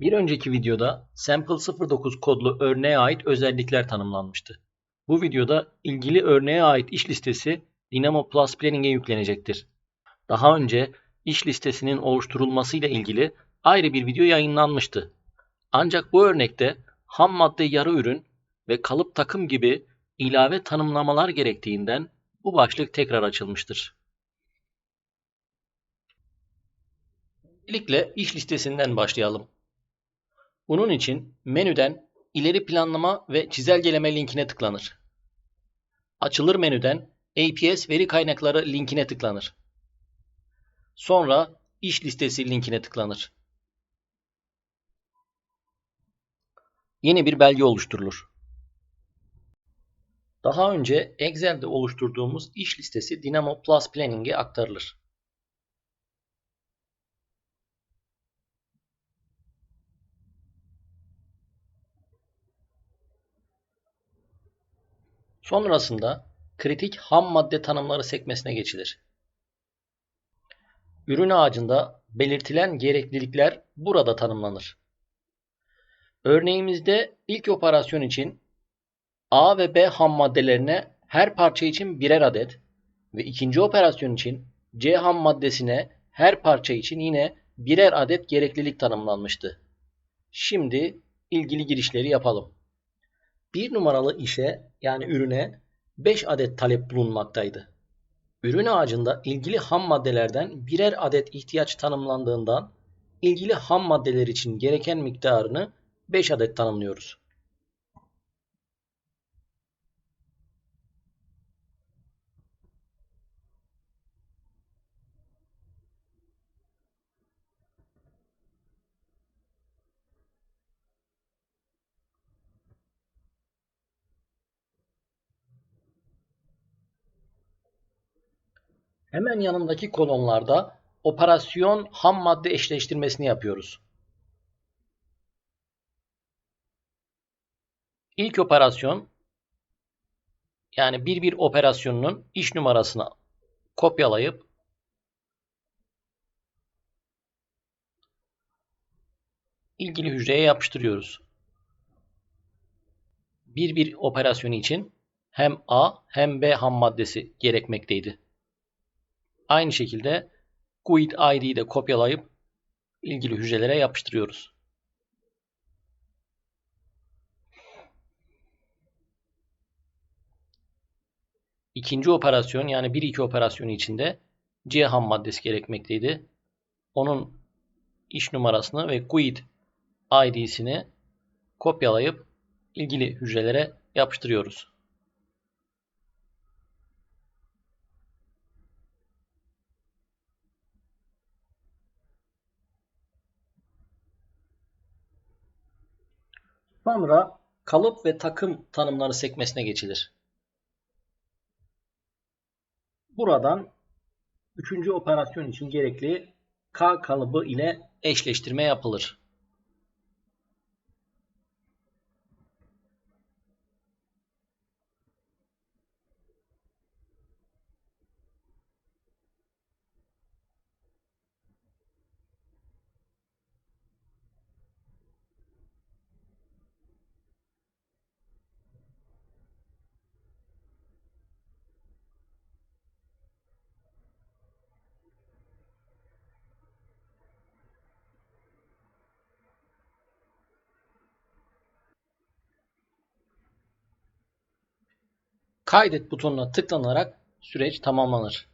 Bir önceki videoda Sample09 kodlu örneğe ait özellikler tanımlanmıştı. Bu videoda ilgili örneğe ait iş listesi Dynamo Plus Planning'e yüklenecektir. Daha önce iş listesinin oluşturulmasıyla ilgili ayrı bir video yayınlanmıştı. Ancak bu örnekte ham madde yarı ürün ve kalıp takım gibi ilave tanımlamalar gerektiğinden bu başlık tekrar açılmıştır. Öncelikle iş listesinden başlayalım. Bunun için menüden ileri planlama ve çizelgeleme linkine tıklanır. Açılır menüden APS veri kaynakları linkine tıklanır. Sonra iş listesi linkine tıklanır. Yeni bir belge oluşturulur. Daha önce Excel'de oluşturduğumuz iş listesi Dynamo Plus Planning'e aktarılır. Sonrasında kritik ham madde tanımları sekmesine geçilir. Ürün ağacında belirtilen gereklilikler burada tanımlanır. Örneğimizde ilk operasyon için A ve B ham maddelerine her parça için birer adet ve ikinci operasyon için C ham maddesine her parça için yine birer adet gereklilik tanımlanmıştı. Şimdi ilgili girişleri yapalım. Bir numaralı işe yani ürüne 5 adet talep bulunmaktaydı. Ürün ağacında ilgili ham maddelerden birer adet ihtiyaç tanımlandığından ilgili ham maddeler için gereken miktarını 5 adet tanımlıyoruz. Hemen yanındaki kolonlarda operasyon ham madde eşleştirmesini yapıyoruz. İlk operasyon yani bir bir operasyonunun iş numarasını kopyalayıp ilgili hücreye yapıştırıyoruz. Bir bir operasyonu için hem A hem B ham maddesi gerekmekteydi. Aynı şekilde GUID ID'yi de kopyalayıp ilgili hücrelere yapıştırıyoruz. İkinci operasyon yani 1-2 operasyonu içinde C ham maddesi gerekmekteydi. Onun iş numarasını ve GUID ID'sini kopyalayıp ilgili hücrelere yapıştırıyoruz. Sonra kalıp ve takım tanımları sekmesine geçilir. Buradan üçüncü operasyon için gerekli K kalıbı ile eşleştirme yapılır. Kaydet butonuna tıklanarak süreç tamamlanır.